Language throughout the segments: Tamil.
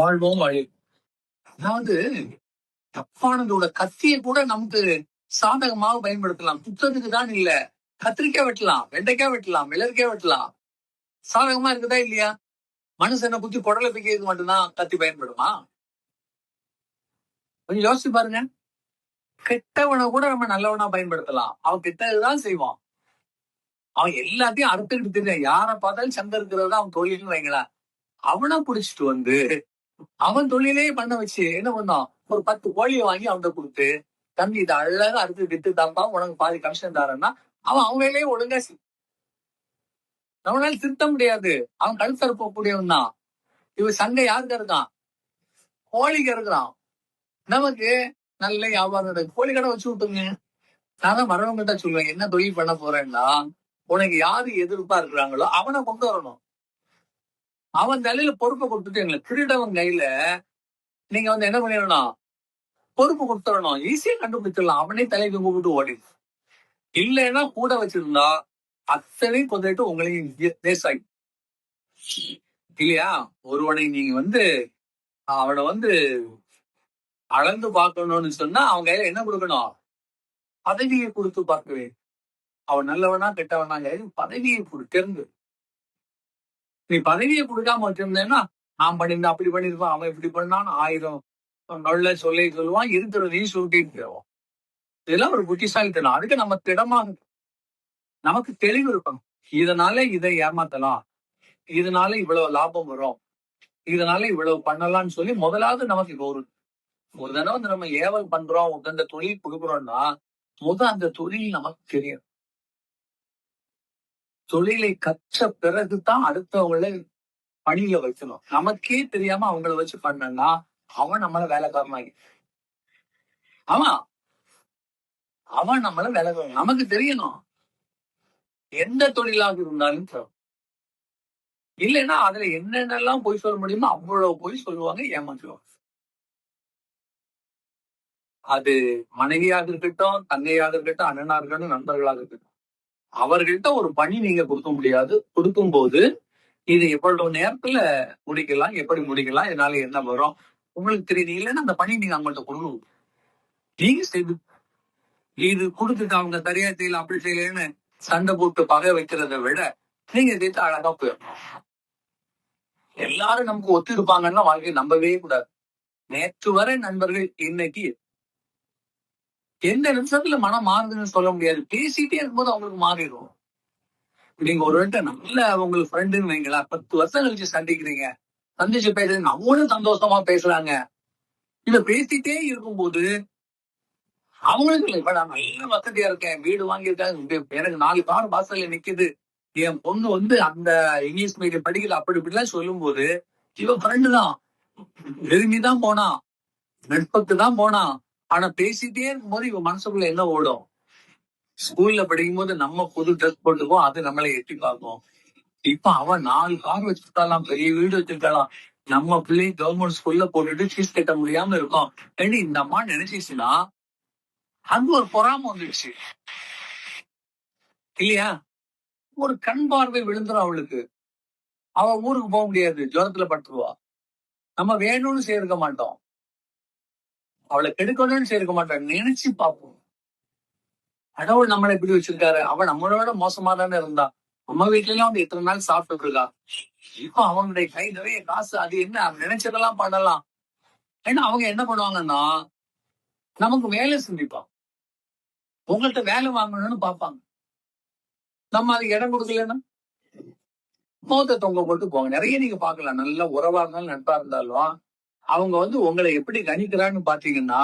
வாழ்வோம் வழி அதாவது தப்பானதோட கத்தியை கூட நமக்கு சாதகமாக பயன்படுத்தலாம். குத்தத்துக்கு தான் இல்ல. கத்திரிக்காய் வெட்டலாம் வெண்டைக்காய் வெட்டலாம் மிளற்காய் வெட்டலாம். சாதகமா இருக்குதா இல்லையா? மனுஷனை குத்தி குடலை பிக்கிறது மட்டும்தான் கத்தி பயன்படுமா? கொஞ்சம் யோசிச்சு பாருங்க. கெட்டவனை கூட நம்ம நல்லவனா பயன்படுத்தலாம். அவன் கெட்டதுதான் செய்வான். அவன் எல்லாத்தையும் அறுத்துக்கிட்டு தெரியும் யாரை பார்த்தாலும் சந்தை இருக்கிறது அவன் தொழில்னு வைங்களா அவனை புடிச்சிட்டு வந்து அவன் தொழிலே பண்ண வச்சு என்ன பண்ணான்? ஒரு பத்து கோழியை வாங்கி அவன்கிட்ட கொடுத்து தம்பி இதை அழகா அறுத்து வித்து தம்பா உனக்கு பாதி கமிஷன் தாரன்னா அவன் அவன் வேலையே ஒழுங்கா நம்மளால திருத்த முடியாது. அவன் கழுத்தர போகக்கூடியவன் தான். இவன் சண்டை யாருக்கு இருக்கான் கோழிக்கு இருக்கிறான் நமக்கு நல்ல வியாபாரம் கோழி கடை வச்சு விட்டுங்க நான் தான் சொல்லுவேன் என்ன தொழில் பண்ண போறேன்னா உனக்கு யாரு எதிர்ப்பா இருக்கிறாங்களோ அவனை கொண்டு வரணும். அவன் தலையில பொறுப்பை கொடுத்துட்டு எங்களை திருடவன் கையில நீங்க வந்து என்ன பண்ணிடணும்? பொறுப்பு கொடுத்துடணும். ஈஸியா கண்டுபிடிச்சிடலாம். அவனே தலைக்கு கூப்பிட்டு ஓடி இல்லைன்னா கூட வச்சிருந்தா அத்தனை கொண்டுட்டு உங்களையும் தேசாய் இல்லையா? ஒருவனை நீங்க வந்து அவனை வந்து அளந்து பார்க்கணும்னு சொன்னா அவன் கையில என்ன கொடுக்கணும்? பதவியை கொடுத்து பார்க்கவே. அவன் நல்லவனா கெட்டவனா பதவியை கொடுத்திருந்து நீ பதவியை கொடுக்காம வச்சிருந்தேன்னா நான் பண்ணிருந்தேன் அப்படி பண்ணியிருப்பான் அவன் இப்படி பண்ணான்னு ஆயிரம். நல்ல சொல்லி சொல்லுவான் இருக்கிறதையும் சொல்லிட்டு இதெல்லாம் ஒரு புத்திசாலித்தனம். அதுக்கு நம்ம திடமா நமக்கு தெளிவு இருக்கணும். இதனால இதை ஏமாத்தலாம். இதனால இவ்வளவு லாபம் வரும். இதனால இவ்வளவு பண்ணலாம்னு சொல்லி முதலாவது நமக்கு ஒரு ஒரு தடவை வந்து நம்ம ஏவல் பண்றோம் அந்த தொழில் கொடுக்குறோம்னா முத அந்த தொழில் நமக்கு தெரியும். தொழிலை கற்ற பிறகுதான் அடுத்தவங்களை பணியில வைக்கணும். நமக்கே தெரியாம அவங்கள வச்சு பண்ணனா அவன் நம்மள வேலைக்காரனாகி. ஆமா. அவன் நம்மள வேலை நமக்கு தெரியணும். எந்த தொழிலாக இருந்தாலும் இல்லைன்னா அதுல என்னென்னலாம் போய் சொல்ல முடியுமோ அவ்வளவு போய் சொல்லுவாங்க ஏமாற்றுவாங்க அது மனைவியாக இருக்கட்டும் தங்கையாக இருக்கட்டும் அண்ணனாக இருக்கட்டும் நண்பர்களாக இருக்கட்டும். அவர்கள்ட்ட ஒரு பணி நீங்க கொடுக்க முடியாது. கொடுக்கும் போது இது எவ்வளவு நேரத்துல முடிக்கலாம் எப்படி முடிக்கலாம் இதனால என்ன வரும்? உங்களுக்கு தெரியுது இல்லைன்னா அந்த பணி நீங்க அவங்கள்ட்ட கொடுக்கணும் நீங்க செய்து இது கொடுத்துட்டு அவங்க சரியா செய்யல அப்படி செய்யலன்னு சண்டை போட்டு பகை வைக்கிறத விட நீங்க சேர்த்து அழகா போயிடணும். எல்லாரும் நமக்கு ஒத்து இருப்பாங்கன்னா வாழ்க்கையை நம்பவே கூடாது. நேற்று வரை நண்பர்கள் இன்னைக்கு எந்த நிமிஷத்துல மனம் மாறுதுன்னு சொல்ல முடியாது. பேசிட்டே இருக்கும்போது அவங்களுக்கு மாறிடும். நீங்க ஒரு விட்ட நல்ல உங்களுக்கு ஃப்ரெண்டுன்னு வைங்களா பத்து வருஷம் கழிச்சு சந்திக்கிறீங்க. சந்திச்சு பேசுறீங்க. அவங்களும் சந்தோஷமா பேசுறாங்க இத பேசிட்டே இருக்கும்போது அவங்களுக்கு இப்ப நான் நல்ல வசதியா இருக்கேன். வீடு வாங்கியிருக்காங்க. எனக்கு நாலு கார் வாசல்ல நிக்குது. என் பொண்ணு வந்து அந்த இங்கிலீஷ் மீடியம் படிக்கல. அப்படி இப்படிலாம் சொல்லும் போது இவன் ஃப்ரெண்டு தான். நெருங்கி தான் போனான். நட்புக்கு தான் போனான். ஆனா பேசிட்டே இருக்கும்போது இவன் மனசுக்குள்ள என்ன ஓடும்? ஸ்கூல்ல படிக்கும் போது நம்ம புது ட்ரெஸ் போட்டுக்கோ அது நம்மளை எட்டி பார்க்கும். இப்ப அவன் நாலு கார் வச்சிருக்கலாம் பெரிய வீடு வச்சிருக்கலாம் நம்ம பிள்ளை கவர்மெண்ட் ஸ்கூல்ல போட்டுட்டு ஃபீஸ் கட்ட முடியாம இருக்கும். ஏன்னா இந்த அம்மா நினைச்சிச்சுன்னா அங்க ஒரு பொறாம வந்துடுச்சு. இல்லையா? ஒரு கண் பார்வை விழுந்துரும் அவளுக்கு. அவ ஊருக்கு போக முடியாது ஜுரத்துல பட்டுருவா நம்ம வேணும்னு சேர்க்க மாட்டோம். அவளை கெடுக்கணும்னு சேர்க்க மாட்டான். நினைச்சு பார்ப்போம். கடவுள் நம்மளை எப்படி வச்சிருக்காரு. அவன் நம்மளோட மோசமா தானே இருந்தா. நம்ம வீட்லயும் வந்து எத்தனை நாள் சாப்பிட்டு இருக்கா. இப்ப அவனுடைய கை நிறைய காசு அது என்ன? அவன் நினைச்சதெல்லாம் பண்ணலாம். ஏன்னா அவங்க என்ன பண்ணுவாங்கன்னா நமக்கு வேலை சிந்திப்பான் உங்கள்கிட்ட வேலை வாங்கணும்னு பார்ப்பாங்க. நம்ம அதுக்கு இடம் கொடுக்கலன்னா? மோத்த தொங்க போட்டு போங்க. நிறைய நீங்க பாக்கலாம் நல்ல உறவா இருந்தாலும் நட்பா இருந்தாலும். அவங்க வந்து உங்களை எப்படி கணிக்கிறான்னு பாத்தீங்கன்னா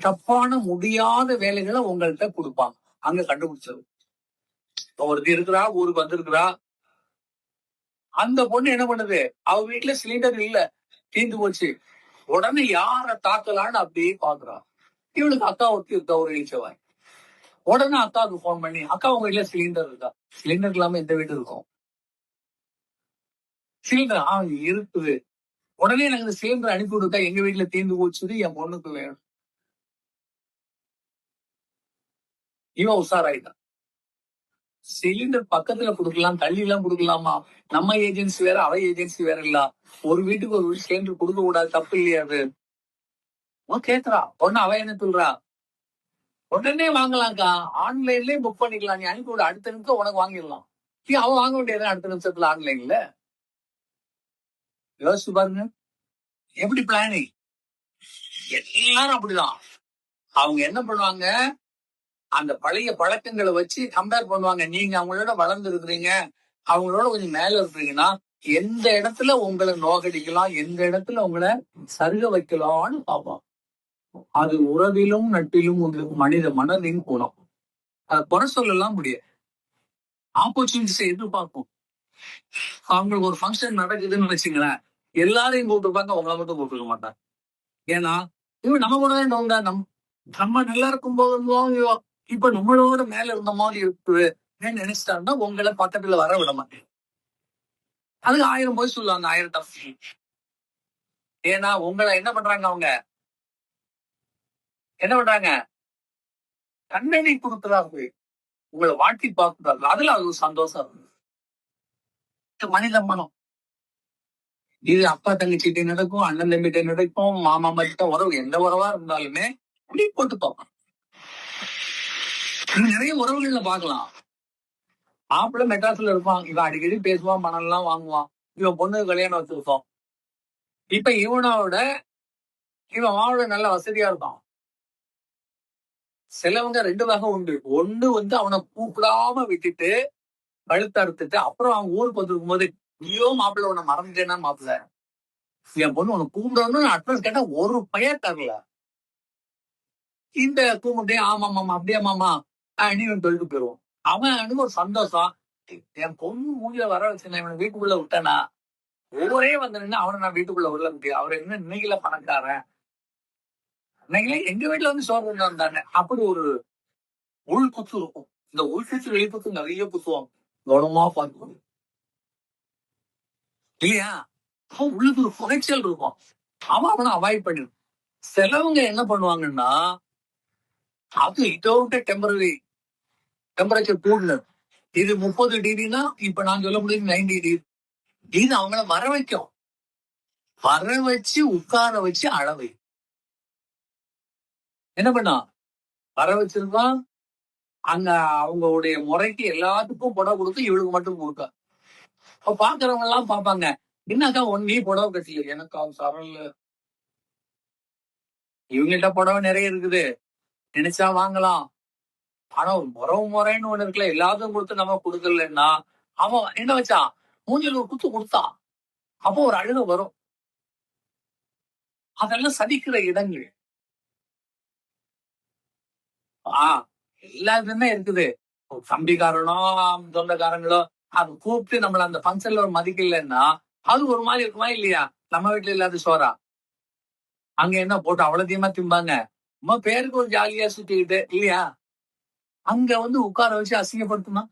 தப்பான முடியாத வேலைகளை உங்கள்கிட்ட கொடுப்பாங்க. அங்க கண்டுபிடிச்சது. ஒருத்தி இருக்கிறா ஊருக்கு வந்திருக்கிறா. அந்த பொண்ணு என்ன பண்ணுது? அவ வீட்டுல சிலிண்டர் இல்ல. தீந்து போச்சு. உடனே யார தாக்கலான்னு அப்படியே பாக்குறா. இவளுக்கு அக்கா ஒருத்தி இருக்கா ஒரு இழிச்சவாய் உடனே அக்காவுக்கு போன் பண்ணி அக்கா உங்க வீட்டுல சிலிண்டர் இருக்கா? சிலிண்டர் இல்லாம எந்த வீடு இருக்கும்? சிலிண்டர் ஆஹ் இருக்குது உடனே எனக்கு இந்த சிலிண்டர் அனுப்பி விடுக்கா எங்க வீட்டுல தீர்ந்து போச்சுது என் பொண்ணுக்கு வேணும் இவன் உஷாராயிட்டான். சிலிண்டர் பக்கத்துல குடுக்கலாம் தள்ளி எல்லாம் குடுக்கலாமா? நம்ம ஏஜென்சி வேற அவ ஏஜென்சி வேற இல்ல. ஒரு வீட்டுக்கு ஒரு சிலிண்டர் கொடுக்க கூடாது தப்பு இல்லையா அது? கேக்குறா. ஒண்ணு அவ என்ன சொல்றா? உடனே வாங்கலாம்க்கா. ஆன்லைன்லயே புக் பண்ணிக்கலாம். நீ அனுப்பி விட. அடுத்த நிமிஷம் உனக்கு வாங்கிடலாம். நீ அவ வாங்க வேண்டியது அடுத்த நிமிஷத்துல ஆன்லைன்ல. யோசிச்சு பாருங்க. எப்படி பிளானிங் எல்லாரும் அப்படிதான். அவங்க என்ன பண்ணுவாங்க? அந்த பழைய பழக்கங்களை வச்சு கம்பேர் பண்ணுவாங்க. நீங்க அவங்களோட வளர்ந்து இருக்கிறீங்க. அவங்களோட கொஞ்சம் மேல இருக்கிறீங்கன்னா எந்த இடத்துல உங்களை நோகடிக்கலாம் எந்த இடத்துல உங்களை சருக வைக்கலாம்னு பார்ப்போம் அது உறவிலும் நட்டிலும் உங்களுக்கு மனித மனதின் குணம். அதை குறை சொல்லலாம் முடியாது. ஆப்பர்ச்சுனிட்டிஸை எதிர்பார்ப்போம். அவங்களுக்கு ஒரு ஃபங்க்ஷன் நடக்குதுன்னு வச்சுங்களேன். எல்லாரையும் கூப்பிட்டுருப்பாங்க உங்களை மட்டும் கூப்பிட்டுருக்க மாட்டாங்க. ஏன்னா இவன் நம்ம கூட தான் நோங்க நம் நம்ம நல்லா இருக்கும் போது இப்ப நம்மளோட மேல இருந்த மாதிரி இருக்கு நினைச்சிட்டாருன்னா உங்களை பக்கத்துல வர விட மாட்டேன். அதுக்கு ஆயிரம் போய் சொல்லுவாங்க ஆயிரம் தப்பு ஏன்னா உங்களை என்ன பண்றாங்க அவங்க? என்ன பண்றாங்க? கண்ணனை கொடுக்குறாங்க உங்களை வாழ்த்தி பார்க்குறாங்க அதுல அது சந்தோஷம். இருக்கு மனித மனம். இது அப்பா தங்கச்சிட்டே நடக்கும் அண்ணன் தம்பிட்ட நடக்கும் மாமா மகிட்ட உறவு எந்த உறவா இருந்தாலுமே இப்படி போட்டு பார்ப்போம் நிறைய உறவுகள்ல பாக்கலாம் ஆப்பிள மெட்ராஸ்ல இருப்பான் இவன் அடிக்கடி பேசுவான் பணம் எல்லாம் வாங்குவான் இவன் பொண்ணு கல்யாணம் வச்சிருக்கோம் இப்ப இவனோட இவன் மாவோட நல்ல வசதியா இருக்கான். சிலவங்க ரெண்டு வகை உண்டு. ஒண்ணு வந்து அவனை கூப்பிடாம விட்டுட்டு கழுத்து அறுத்துட்டு அப்புறம் அவன் ஊருக்கு வந்திருக்கும் போது ஐயோ மாப்பிள்ளை உன்னை மறந்துட்டேன்னா மாப்பிள்ள. என் பொண்ணு உன்னை கூப்பிடணும்னு அட்ரஸ் கேட்டா ஒரு பையன் தரல. இந்த கூப்பிட்டே ஆமா மாமா அப்படியே மாமா நீ சொல்லிட்டு போயிடுவோம் அவன் எனக்கு ஒரு சந்தோஷம். என் பொண்ணு மூஞ்சில வர வச்சு இவனை வீட்டுக்குள்ள விட்டேனா ஒவ்வொரே வந்து நின்று அவனை நான் வீட்டுக்குள்ள உள்ள முடியும் அவர் என்ன இன்னைக்குல பணக்காரன்? அன்னைக்கு எங்க வீட்டுல வந்து சோறு கொண்டு வந்தானே? அப்படி ஒரு உள் குத்து இருக்கும். இந்த உள் குத்து வெளி குத்து நிறைய குத்துவோம் கவனமா பார்க்கணும். இல்லையா? அவன் உள்ளுக்கு குறைச்சல் இருக்கும். அவன் அவனை அவாய்ட் பண்ணிடும். சிலவங்க என்ன பண்ணுவாங்கன்னா அது இதோட டெம்பரரி டெம்பரேச்சர் கூடுனது இது முப்பது டிகிரினா இப்ப நான் சொல்ல முடியும் நைன்டி டிகிரி இது அவங்கள வர வைக்கும். வர வச்சு உட்கார வச்சு அளவை என்ன பண்ணா? வர வச்சிருந்தான் அங்க அவங்களுடைய முறைக்கு எல்லாத்துக்கும் புடவை கொடுத்து இவளுக்கு மட்டும் கொடுக்க. அப்ப பாக்குறவங்க எல்லாம் பாப்பாங்க. என்னக்கா ஒன் நீ புடவை கட்டல எனக்கு அவன் சரல் இவங்ககிட்ட புடவை நிறைய இருக்குது. நினைச்சா வாங்கலாம். ஆனா ஒரு முறவு முறைன்னு ஒண்ணு இருக்குல்ல எல்லாத்தையும் கொடுத்து நம்ம கொடுக்கலன்னா அவன் என்ன வச்சா? மூஞ்சில் ஒரு குத்து கொடுத்தான் அப்போ ஒரு அழுக வரும். அதெல்லாம் சதிக்கிற இடங்கள். ஆஹ் எல்லாத்துலயுமே இருக்குது. தம்பிக்காரனோ சொந்தக்காரங்களோ அது கூப்பிட்டு நம்மள அந்த ஃபங்க்ஷன்ல ஒரு மதிக்கலன்னா அது ஒரு மாதிரி இருக்குமா இல்லையா? நம்ம வீட்டுல இல்லாத சோறா? அங்க என்ன போட்டு அவ்வளோத்தையுமா திம்பாங்க? நம்ம பேருக்கு ஒரு ஜாலியா சுத்திக்கிட்டு இல்லையா? அங்க வந்து உட்கார வச்சு அசிங்கப்படுத்துமா?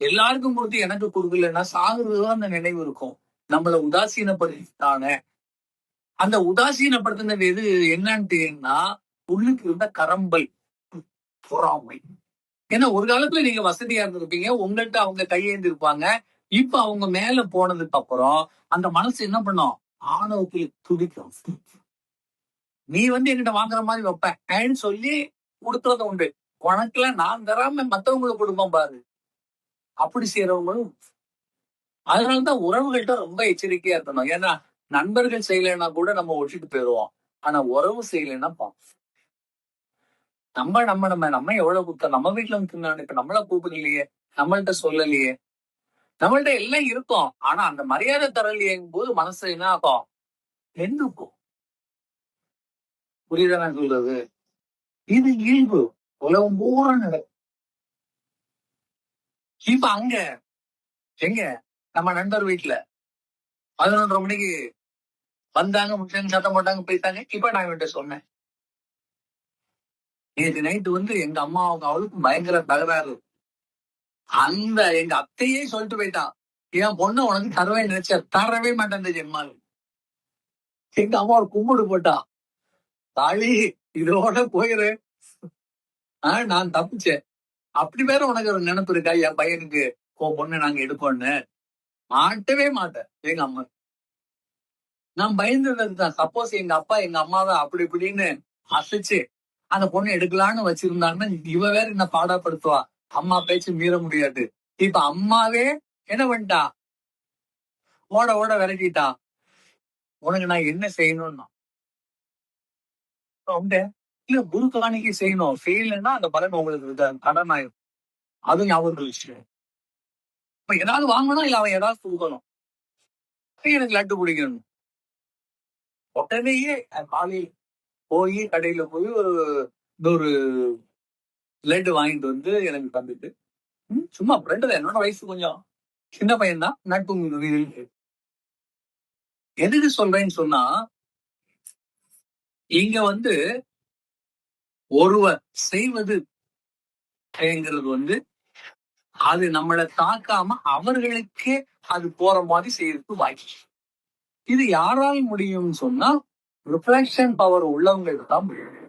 எல்லாருக்கும் கொடுத்து எனக்கு கொடுக்கலன்னா சாகுறதுதான் அந்த நினைவு இருக்கும். நம்மள உதாசீனப்படுத்தானே அந்த உதாசீனப்படுத்தினது எது என்னன்னு உள்ளுக்கு இருந்த கரம்பல். பொறாமை. ஏன்னா ஒரு காலத்துல நீங்க வசதியா இருந்திருப்பீங்க. உங்கள்கிட்ட அவங்க கையேந்து இருப்பாங்க இப்ப அவங்க மேல போனதுக்கு அப்புறம் அந்த மனசு என்ன பண்ணும்? ஆணவத்தில் துடிக்கும். நீ வந்து என்கிட்ட வாங்குற மாதிரி வைப்பேன் சொல்லி கொடுக்கறது உண்டு. உனக்குல நான் தராம மத்தவங்களுக்கு கொடுப்போம் பாரு. அப்படி செய்யறவங்களும் அதனாலதான் உறவுகள்கிட்ட ரொம்ப எச்சரிக்கையா இருக்கணும். ஏன்னா நண்பர்கள் செய்யலைன்னா கூட நம்ம ஒட்டிட்டு போயிடுவோம் ஆனா உறவு செய்யலைன்னா பார்ப்போம் நம்ம நம்ம நம்ம நம்ம எவ்வளவு கொடுத்தா நம்ம வீட்டுல வந்து இப்ப நம்மள கூப்பிடலையே. நம்மள்ட்ட சொல்லலையே. நம்மள்ட்ட எல்லாம் இருக்கும். ஆனா அந்த மரியாதை தரலையேங்கும் போது மனசு என்ன ஆகும்? எந்துக்கும் புரியுதா நான் சொல்றது? இது இயல்பு உலகம் பூரா நடக்கும். இப்ப அங்க எங்க? நம்ம நண்பர் வீட்டுல பதினொன்றரை மணிக்கு வந்தாங்க முட்டாங்க சத்தம் போட்டாங்க போயிட்டாங்க இப்ப நான் இவன்ட்ட சொன்னேன். நேற்று நைட்டு வந்து எங்க அம்மா அவங்க அவளுக்கு பயங்கர தகராறு அந்த எங்க அத்தையே சொல்லிட்டு போயிட்டான். என் பொண்ணு உனக்கு தரவே நினைச்ச தரவே மாட்டேன் ஜெம்மாள் எங்க அம்மா ஒரு கும்பிடு போட்டான் தாலி இதோட போயிரு. ஆஹ் நான் தப்பிச்சேன். அப்படி வேற உனக்கு ஒரு நினைப்பு இருக்கா? என் பையனுக்கு உன் பொண்ணு நாங்க எடுப்போம்னு மாட்டவே மாட்டேன் எங்க அம்மா. நான் பயந்ததுக்கு தான் சப்போஸ் எங்க அப்பா எங்க அம்மாவை அப்படி இப்படின்னு அசைச்சு அந்த பொண்ணு எடுக்கலான்னு வச்சிருந்தாங்கன்னா இவ வேற என்ன பாடப்படுத்துவா அம்மா பேச்சு மீற முடியாது. இப்ப அம்மாவே என்ன பண்ணிட்டா? ஓட ஓட விரட்டிட்டா. உனக்கு நான் என்ன செய்யணும்னா? இல்ல குரு காணிக்கு செய்யணும். செய்யலைன்னா அந்த பலன் உங்களுக்கு கடன் ஆயிரும் அது ஞாபகம் விஷயம் இப்ப ஏதாவது வாங்கணும் இல்ல அவன் ஏதாவது கொடுக்கணும் எனக்கு லட்டு பிடிக்கணும். உடனேயே காலையில் போய் கடையில போய் ஒரு இந்த ஒரு லட்டு வாங்கிட்டு வந்து எனக்கு தந்துட்டு. சும்மா ஃப்ரெண்டு என்னோட வயசு கொஞ்சம் சின்ன பையன் தான் நட்பு எதுக்கு சொல்றேன்னு சொன்னா இங்க வந்து ஒருவர் செய்வது அப்படிங்கிறது வந்து அது நம்மளை தாக்காம அவர்களுக்கே அது போற மாதிரி செய்யறதுக்கு வாய்ப்பு. இது யாரால் முடியும்னு சொன்னா ரிஃப்ளெக்ஷன் பவர் உள்ளவங்களுக்கு தான் முடியும்